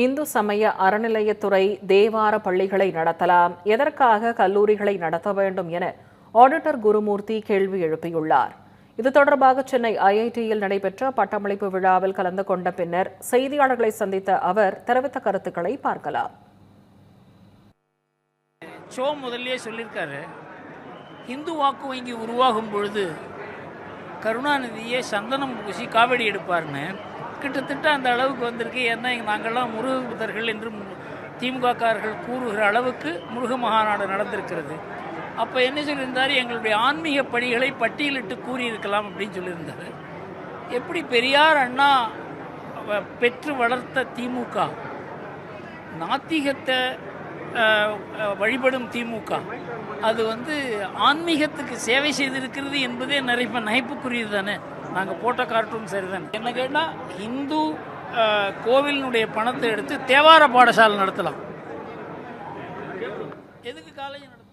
இந்து சமய அறநிலையத்துறை தேவார பள்ளிகளை நடத்தலாம். எதற்காக கல்லூரிகளை நடத்த வேண்டும் என ஆடிட்டர் குருமூர்த்தி கேள்வி எழுப்பியுள்ளார். இது தொடர்பாக சென்னை ஐஐடியில் நடைபெற்ற பட்டமளிப்பு விழாவில் கலந்து கொண்ட பின்னர் செய்தியாளர்களை சந்தித்த அவர் தெரிவித்த கருத்துக்களை பார்க்கலாம். ஷோ முதல்லயே சொல்லியிருக்காரு. இந்து வாக்கு வங்கி உருவாகும் பொழுது கருணாநிதியே சந்தனம் பூசி காவடி எடுப்பார்னு கிட்டத்தட்ட அந்த அளவுக்கு வந்திருக்கு. ஏன்னா நாங்கள்லாம் முருக புதர்கள் என்று திமுககாரர்கள் கூறுகிற அளவுக்கு முருக மகாநாடு நடந்திருக்கிறது. அப்போ என்ன சொல்லியிருந்தார்? எங்களுடைய ஆன்மீக பணிகளை பட்டியலிட்டு கூறியிருக்கலாம் அப்படின்னு சொல்லியிருந்தார். எப்படி பெரியார் அண்ணா பெற்று வளர்த்த திமுக? நாத்திகத்தை வழிபடும் திமுக. அது வந்து ஆன்மீகத்துக்கு சேவை செய்திருக்கிறது என்பதே நிறைய நகைப்புக்குரியது தானே? நாங்கள் போட்ட கார்ட்டூன் சரிதானே? என்ன கேட்டால் இந்து கோவிலினுடைய பணத்தை எடுத்து தேவார பாடசாலை நடத்தலாம். எதுக்கு காலேஜ் நடத்த